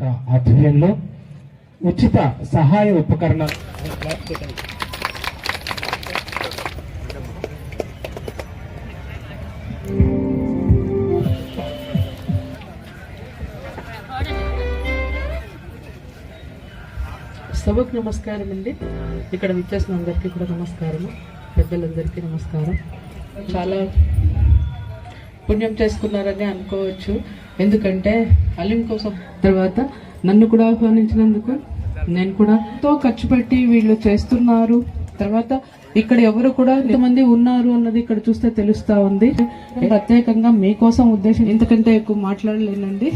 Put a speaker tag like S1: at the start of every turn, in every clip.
S1: యొక్క ఆధ్వర్యంలో ఉచిత సహాయ ఉపకరణాలు
S2: సభకు నమస్కారం అండి. ఇక్కడ విచ్చేసిన అందరికీ కూడా నమస్కారము పెద్దలందరికీ నమస్కారం. చాలా పుణ్యం చేసుకున్నారని అనుకోవచ్చు. ఎందుకంటే అలీం కోసం. తర్వాత నన్ను కూడా ఆహ్వానించినందుకు నేను కూడా ఎంతో ఖర్చు పెట్టి వీళ్ళు చేస్తున్నారు. తర్వాత ఇక్కడ ఎవరు కూడా ఎంతమంది ఉన్నారు అన్నది ఇక్కడ చూస్తే తెలుస్తా ఉంది. ప్రత్యేకంగా మీకోసం ఉద్దేశం ఇంతకంటే ఎక్కువ మాట్లాడలేనండి.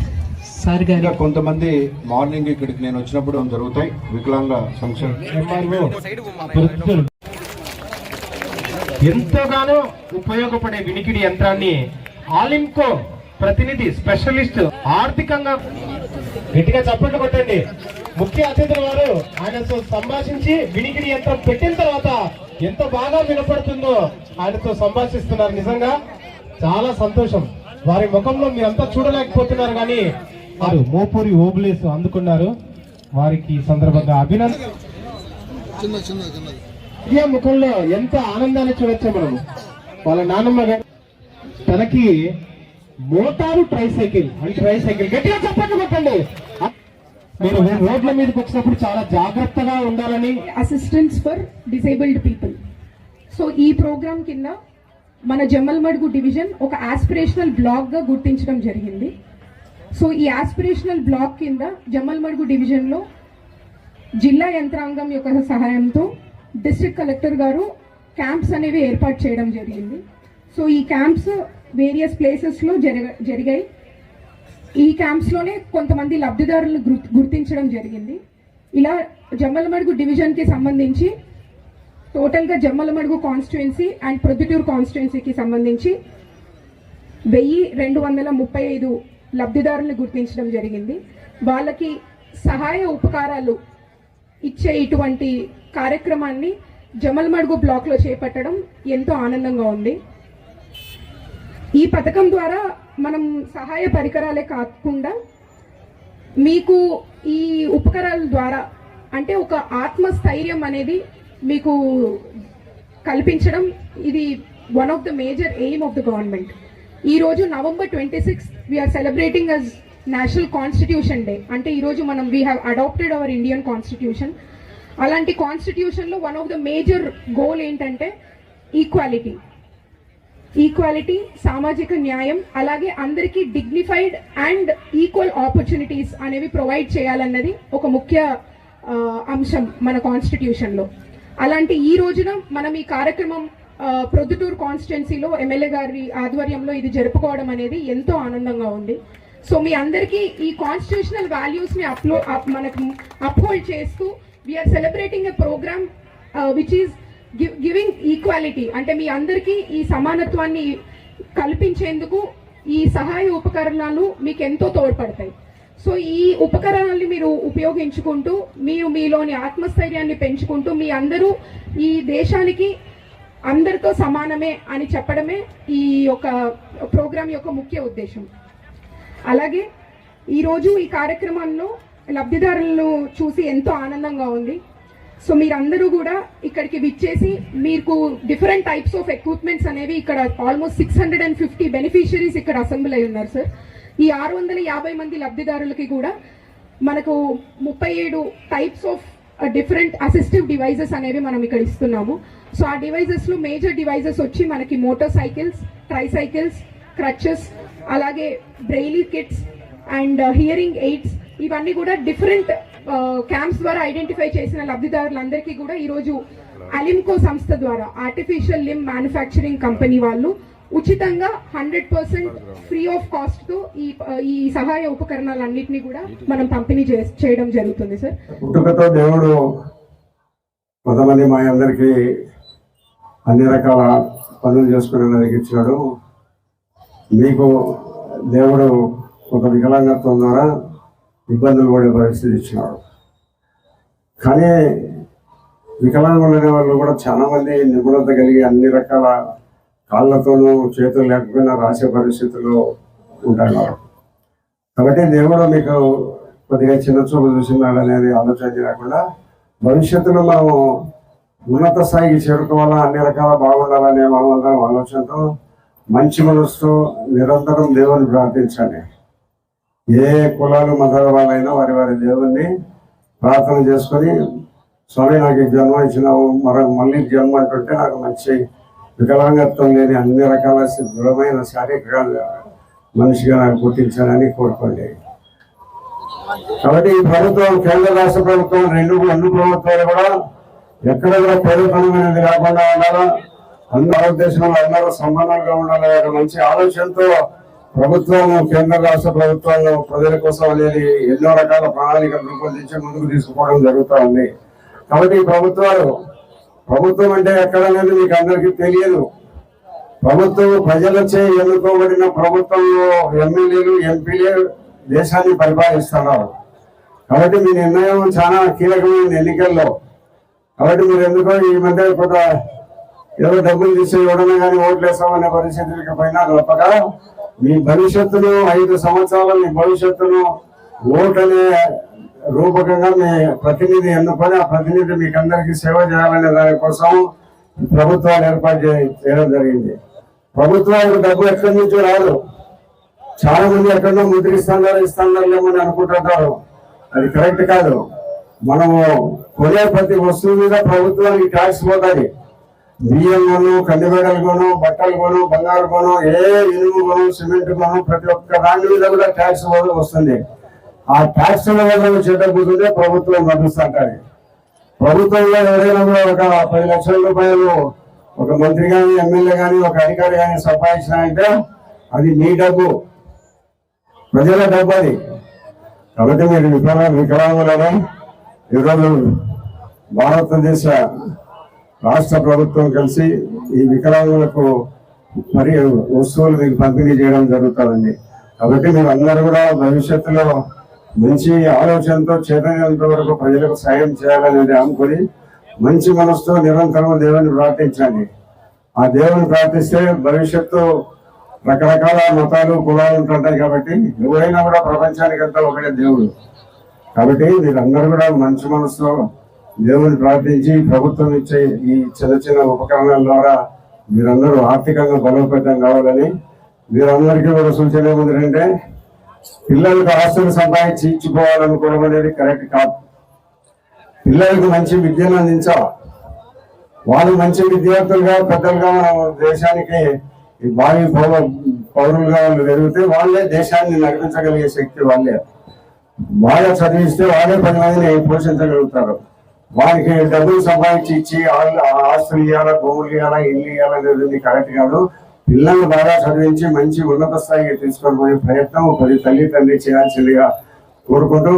S2: సార్ గారు.
S3: ఇంకా కొంతమంది మార్నింగ్ ఇక్కడికి నేను వచ్చినప్పుడు జరుగుతాయి? వికలాంగ ఫంక్షన్
S1: ఎంఆర్ఓ వృద్ధులు ఎంతగానో ఉపయోగపడే వినికిడి యంత్రాన్ని ఆలింకో ప్రతినిధి స్పెషలిస్ట్ ఆర్థికంగా గట్టిగా చప్పట్లు కొట్టండి. ముఖ్య అతిథుల వారు ఆయనతో సంభాషించి వినికిడి యంత్రం పెట్టిన తర్వాత ఎంత బాగా వినపడుతుందో ఆయనతో సంభాషిస్తున్నారు నిజంగా. చాలా సంతోషం. వారి ముఖంలో మీరంతా చూడలేకపోతున్నారు కానీ వారు మోపూరి ఓబులేసు అందుకున్నారు. వారికి సందర్భంగా అభినందన. ముఖంలో ఎంత ఆనందాన్ని చూడొచ్చో మనము వాళ్ళ నాన్నమ్మ గారు తనకి మోటారు ట్రైసైకిల్ అంటే ట్రైసైకిల్ గట్టిగా చెప్పండి కొట్టండి. మీరు రోడ్ల మీదకి వచ్చినప్పుడు చాలా జాగ్రత్తగా ఉండాలని.
S4: Assistance for disabled people so ఈ ప్రోగ్రామ్ కింద మన జమ్మల్మడుగు డివిజన్ ఒక ఆస్పిరేషనల్ బ్లాక్గా గుర్తించడం జరిగింది. సో ఈ ఆస్పిరేషనల్ బ్లాక్ కింద జమ్మల్మడుగు డివిజన్లో జిల్లా యంత్రాంగం యొక్క సహాయంతో డిస్ట్రిక్ట్ కలెక్టర్ గారు క్యాంప్స్ అనేవి ఏర్పాటు చేయడం జరిగింది. సో ఈ క్యాంప్స్ వేరియస్ ప్లేసెస్లో జరగ జరిగాయి. ఈ క్యాంప్స్లోనే కొంతమంది లబ్ధిదారులను గుర్తించడం జరిగింది. ఇలా జమ్మలమడుగు డివిజన్కి సంబంధించి టోటల్గా జమ్మలమడుగు కాన్స్టిట్యుయెన్సీ అండ్ ప్రొద్దుటూరు కాన్స్టిట్యుయెన్సీకి సంబంధించి వెయ్యి రెండు వందల ముప్పై ఐదు లబ్ధిదారులను గుర్తించడం జరిగింది. వాళ్ళకి సహాయ ఉపకారాలు ఇచ్చే ఇటువంటి కార్యక్రమాన్ని జమల్మడుగు బ్లాక్లో చేపట్టడం ఎంతో ఆనందంగా ఉంది. ఈ పథకం ద్వారా మనం సహాయ పరికరాలే కాకుండా మీకు ఈ ఉపకరాల ద్వారా అంటే ఒక ఆత్మస్థైర్యం అనేది మీకు కల్పించడం ఇది one of the major aim of the government ఈ రోజు November twenty six we are celebrating as national constitution day అంటే ఈరోజు మనం we have adopted our Indian constitution అలాంటి కాన్స్టిట్యూషన్లో one of the major goal ఏంటంటే ఈక్వాలిటీ ఈక్వాలిటీ సామాజిక న్యాయం అలాగే అందరికీ డిగ్నిఫైడ్ అండ్ ఈక్వల్ ఆపర్చునిటీస్ అనేవి ప్రొవైడ్ చేయాలన్నది ఒక ముఖ్య అంశం మన కాన్స్టిట్యూషన్లో అలాంటి ఈ రోజున మనం ఈ కార్యక్రమం ప్రొద్దుటూరు కాన్స్టిట్యున్సీలో ఎమ్మెల్యే గారి ఆధ్వర్యంలో ఇది జరుపుకోవడం అనేది ఎంతో ఆనందంగా ఉంది. సో మీ అందరికీ ఈ కాన్స్టిట్యూషనల్ వాల్యూస్ని అప్లో అప్- మనకు అప్హోల్డ్ చేస్తూ we are celebrating a programme which is giving equality అంటే మీ అందరికీ ఈ సమానత్వాన్ని కల్పించేందుకు ఈ సహాయ ఉపకరణాలు మీకు ఎంతో తోడ్పడతాయి. సో ఈ ఉపకరణాలని మీరు ఉపయోగించుకుంటూ మీరు మీలోని ఆత్మస్థైర్యాన్ని పెంచుకుంటూ మీ అందరూ ఈ దేశానికి అందరితో సమానమే అని చెప్పడమే ఈ యొక్క ప్రోగ్రాం యొక్క ముఖ్య ఉద్దేశం. అలాగే ఈరోజు ఈ కార్యక్రమంలో లబ్ధిదారులను చూసి ఎంతో ఆనందంగా ఉంది. సో మీరందరూ కూడా ఇక్కడికి విచ్చేసి మీకు డిఫరెంట్ టైప్స్ ఆఫ్ ఎక్విప్మెంట్స్ అనేవి ఇక్కడ almost six hundred and fifty beneficiaries ఇక్కడ అసెంబ్లీ అయి ఉన్నారు సార్ ఈ ఆరు వందల యాభై మంది లబ్ధిదారులకి కూడా మనకు ముప్పై ఏడు types of different assistive devices అనేవి మనం ఇక్కడ ఇస్తున్నాము. సో ఆ డివైజెస్లో మేజర్ డివైజెస్ వచ్చి మనకి మోటార్ సైకిల్స్ ట్రైసైకిల్స్ క్రచెస్ అలాగే Braille kits and hearing aids ఇవన్నీ కూడా డిఫరెంట్ క్యాంప్స్ ద్వారా ఐడెంటిఫై చేసిన లబ్ధిదారులందరికీ కూడా ఈరోజు అలిమ్కో సంస్థ ద్వారా ఆర్టిఫిషియల్ లిమ్ మ్యానుఫ్యాక్చరింగ్ కంపెనీ వాళ్ళు ఉచితంగా హండ్రెడ్ పర్సెంట్ ఫ్రీ ఆఫ్ కాస్ట్తో ఈ ఈ సహాయ ఉపకరణాలన్నింటినీ కూడా మనం పంపిణీ చే- చేయడం జరుగుతుంది సార్.
S5: పుట్టుకతో దేవుడు కొంతమంది మా అందరికీ అన్ని రకాల పనులు చేసుకునేందుకు ఇచ్చాడు మీకు దేవుడు ఒక వికలాంగత్వం ద్వారా ఇబ్బందులు పడే పరిస్థితి ఇచ్చినాడు కానీ వికలాంగులు వాళ్ళు కూడా చాలామంది నిపుణత కలిగి అన్ని రకాల కాళ్ళతోనూ చేతులు లేకపోయినా రాసే పరిస్థితుల్లో ఉంటున్నారు. కాబట్టి దేవుడు మీకు కొద్దిగా చిన్న చూపు చూసినాడు అనేది ఆలోచన చేయకుండా భవిష్యత్తులో మనము ఉన్నత స్థాయికి చేరుకోవాలా అన్ని రకాల బాగుండాలనే మనం ఆలోచనతో మంచి మనసుతో నిరంతరం దేవుని ప్రార్థించండి. ఏ కులాలు మతాల వాళ్ళైనా వారి వారి దేవుణ్ణి ప్రార్థన చేసుకొని స్వామి నాకు జన్మ ఇచ్చినావు మరొక మళ్ళీ జన్మ అంటుంటే నాకు మంచి వికలాంగత్వం లేని అన్ని రకాల దృఢమైన శారీరక మనిషిగా నాకు పుట్టించాలని కోరుకోండి. కాబట్టి ఈ ప్రభుత్వం కేంద్ర రాష్ట్ర ప్రభుత్వం రెండు అన్ని ప్రభుత్వాలు కూడా ఎక్కడ కూడా పేరుతనమైనది కాకుండా ఉండాలా? అందరూ భారతదేశంలో అందరూ సమానంగా ఉండాలి మంచి ఆలోచనతో ప్రభుత్వం కేంద్ర రాష్ట్ర ప్రభుత్వాలు ప్రజల కోసం అనేది ఎన్నో రకాల ప్రణాళికలు రూపొందించి ముందుకు తీసుకుపోవడం జరుగుతూ ఉంది. కాబట్టి ఈ ప్రభుత్వాలు ప్రభుత్వం అంటే ఎక్కడ అనేది మీకు అందరికీ తెలియదు. ప్రభుత్వం ప్రజలచే ఎన్నుకోబడిన ప్రభుత్వంలో ఎమ్మెల్యేలు ఎంపీలే దేశాన్ని పరిపాలిస్తున్నారు. కాబట్టి మీ నిర్ణయం చాలా కీలకమైన ఎన్నికల్లో. కాబట్టి మీరు ఎందుకో ఈ మధ్య కొంత ఏదో డబ్బులు తీసి ఇవ్వడమే కానీ ఓట్లు వేస్తామనే పరిస్థితులకి పైన తప్పక మీ భవిష్యత్తును ఐదు సంవత్సరాల మీ భవిష్యత్తును ఓట్ అనే రూపకంగా మీ ప్రతినిధి ఎన్నుకొని ఆ ప్రతినిధి మీకు అందరికీ సేవ చేయాలనే దానికోసం ప్రభుత్వాలు ఏర్పాటు చేయడం జరిగింది. ప్రభుత్వాలకు డబ్బు ఎక్కడి నుంచి రాదు. చాలా మంది ఎక్కడో ముద్రిస్తున్నారు ఇస్తున్నారు లేమని అనుకుంటుంటారు. అది కరెక్ట్ కాదు. మనము కొనే ప్రతి వస్తువు మీద ప్రభుత్వానికి ట్యాక్స్ పోతుంది. బియ్యం కొను కందిబెడలు కొను బట్టలు కొను బంగారు కొను ఏ ఇనుము కొను సిమెంట్ కొను ప్రతి ఒక్క దాని మీద కూడా ట్యాక్స్ వస్తుంది. ఆ ట్యాక్స్ వల్ల చెడ్డపోతుంటే ప్రభుత్వం నడుస్తుంటది ప్రభుత్వంలో ఎవరైనా కూడా ఒక పది లక్షల రూపాయలు ఒక మంత్రి కానీ ఎమ్మెల్యే కానీ ఒక అధికారి కానీ సంపాదించినాయంటే అది మీ డబ్బు. ప్రజల డబ్బు అది. కాబట్టి మీరు వికలా వికలాంగులను ఈరోజు భారతదేశ రాష్ట్ర ప్రభుత్వం కలిసి ఈ వికలాంగులకు మరి వస్తువులు మీకు పంపిణీ చేయడం జరుగుతుందండి కాబట్టి మీరు అందరూ కూడా భవిష్యత్తులో మంచి ఆలోచనతో చైతన్యంతో వరకు ప్రజలకు సాయం చేయాలనేది అనుకుని మంచి మనసుతో నిరంతరం దేవుని ప్రార్థించండి. ఆ దేవుని ప్రార్థిస్తే భవిష్యత్తు రకరకాల మతాలు కులాలు ఉంటుంటాయి కాబట్టి ఎవరైనా కూడా ప్రపంచానికి అంతా ఒకటే దేవుడు. కాబట్టి మీరందరూ కూడా మంచి మనసుతో దేవుని ప్రార్థించి ప్రభుత్వం ఇచ్చే ఈ చిన్న చిన్న ఉపకరణాల ద్వారా మీరందరూ ఆర్థికంగా బలోపేతం కావాలని మీరందరికీ ఒక సూచన ఏముందంటే పిల్లలకు ఆస్తులు సంపాదించి ఇచ్చిపోవాలనుకోవడం అనేది కరెక్ట్ కాదు. పిల్లలకు మంచి విద్యను అందించాలి. వాళ్ళు మంచి విద్యార్థులుగా పెద్దలుగా మనం దేశానికి ఈ భావి పౌర పౌరులుగా వాళ్ళు వాళ్ళే దేశాన్ని నడిపించగలిగే శక్తి వాళ్ళే. బాగా చదివిస్తే వాళ్ళే పది మందిని పోషించగలుగుతారు. వారికి డబ్బులు సంపాదించి ఇచ్చి ఆస్తులు ఇవ్వాలా భూములు ఇవ్వాలా ఇల్లు ఇవ్వాలనేది కరెక్ట్ కాదు. పిల్లలు బాగా చదివించి మంచి ఉన్నత స్థాయికి తీసుకొని పోయే ప్రయత్నం ప్రతి తల్లి తండ్రి చేయాల్సిందిగా కోరుకుంటూ